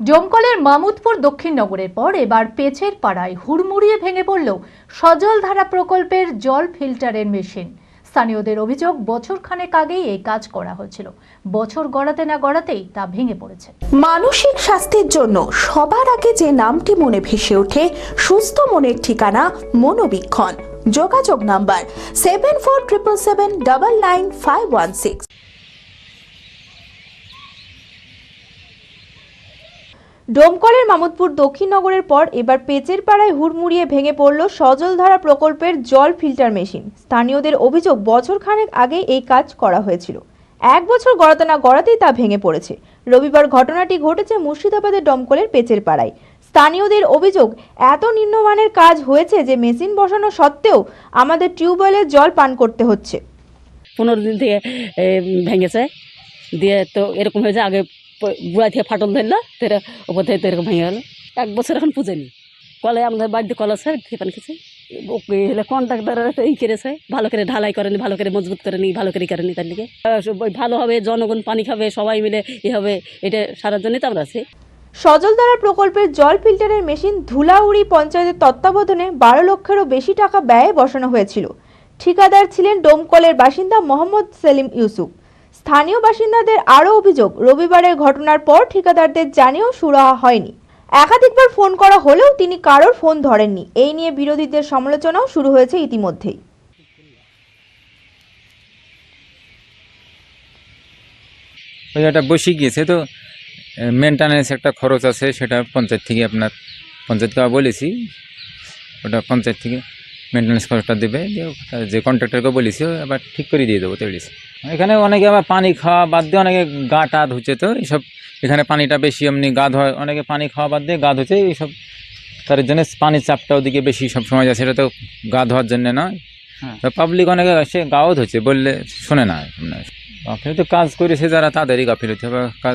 ডোমকলের মামুদপুর দক্ষিণ নগরের পর এবার পেচের পাড়ায় হুড়মুড়িয়ে ভেঙে পড়ল সজল ধারা প্রকল্পের জল ফিল্টারের মেশিন। স্থানীয়দের অভিযোগ বছর খানেক আগেই এই কাজ করা হয়েছিল। বছর গড়াতে না গড়াতেই তা ভেঙে পড়েছে। মানসিক স্বাস্থ্যের জন্য সবার আগে যে নামটি মনে ভেসে ওঠে, সুস্থ মনের ঠিকানা মনোবীক্ষণ। যোগাযোগ number seven four triple seven double nine five one six ডোমকলের Mamudpur দক্ষিণ নগরের পর এবার পেচের পাড়ায় হুড়মুড়িয়ে ভেঙে পড়ল সজলধারা প্রকল্পের জল ফিল্টার মেশিন। স্থানীয়দের অভিযোগ বছর খানেক আগে এই কাজ করা হয়েছিল। এক বছর গড়াতে না গড়াতেই তা ভেঙে পড়েছে। রবিবার ঘটনাটি ঘটেছে মুর্শিদাবাদের ডমকলের পেচের পাড়ায়। স্থানীয়দের অভিযোগ, এত নিম্নমানের কাজ হয়েছে যে মেশিন বসানো সত্ত্বেও আমাদের টিউবওয়েলের জল পান করতে হচ্ছে। পনেরো দিন থেকে ভেঙেছে। দিয়ে তো এরকম হয়েছে, আগে বুড়া থেকে ফাটল ধরলো তো এরা ওপর থেকে এরকম ভেঙে গেলো। এক বছর এখন পুজেনি কলে আমাদের বাড়িতে কল আছে পানি খেছে হলে কন্ট্রাক্টার এই করেছে ভালো করে ঢালাই করেনি ভালো করে মজবুত করেনি ভালো করে করেনি তার আহ, ভালো হবে জনগণ পানি খাবে সবাই মিলে এ হবে এটা সারার জন্যই তো আমরা আছি। সজলধারা প্রকল্পের জল ফিল্টারের মেশিন ধুলাউড়ি পঞ্চায়েতের তত্ত্বাবধানে বারো লক্ষেরও বেশি টাকা ব্যয়ে বসানো হয়েছিল। ঠিকাদার ছিলেন ডোমকলের বাসিন্দা মোহাম্মদ সেলিম ইউসুফ। স্থানীয় বাসিন্দাদের আরও অভিযোগ, রবিবারের ঘটনার পর ঠিকাদারদের জানিয়েও সুরাহা হয়নি। একাধিকবার ফোন করা হলেও তিনি কারোর ফোন ধরেননি। এই নিয়ে বিরোধীদের সমালোচনাও শুরু হয়েছে ইতিমধ্যেই। ওই একটা বসে গিয়েছে তো মেনটেন্যান্স একটা খরচ আছে, সেটা পঞ্চায়েত থেকে আপনার, পঞ্চায়েতকে বলেছি, ওটা পঞ্চায়েত থেকে মেনটেন্যান্স খরচটা দেবে দিয়ে যে কন্ট্রাক্টরকে বলেছি ও আবার ঠিক করে দিয়ে দেবো তেড়িয়েছে এখানে অনেকে আবার পানি খাওয়া বাদ দিয়ে অনেকে গা টা ধুচ্ছে তো এইসব এখানে পানিটা বেশি এমনি গা ধোয়া অনেকে পানি খাওয়া বাদ দিয়ে গা ধুচ্ছে এইসব তার জন্য পানির চাপটা ওদিকে বেশি সব সময় যায় সেটা তো গা ধোয়ার জন্য নয়। তো পাবলিক অনেকে সে গাও ধুচ্ছে বললে শোনে না আপনার। গাফিলতি কাজ করেছে যারা তাদেরই গাফিলতি হবে কাজ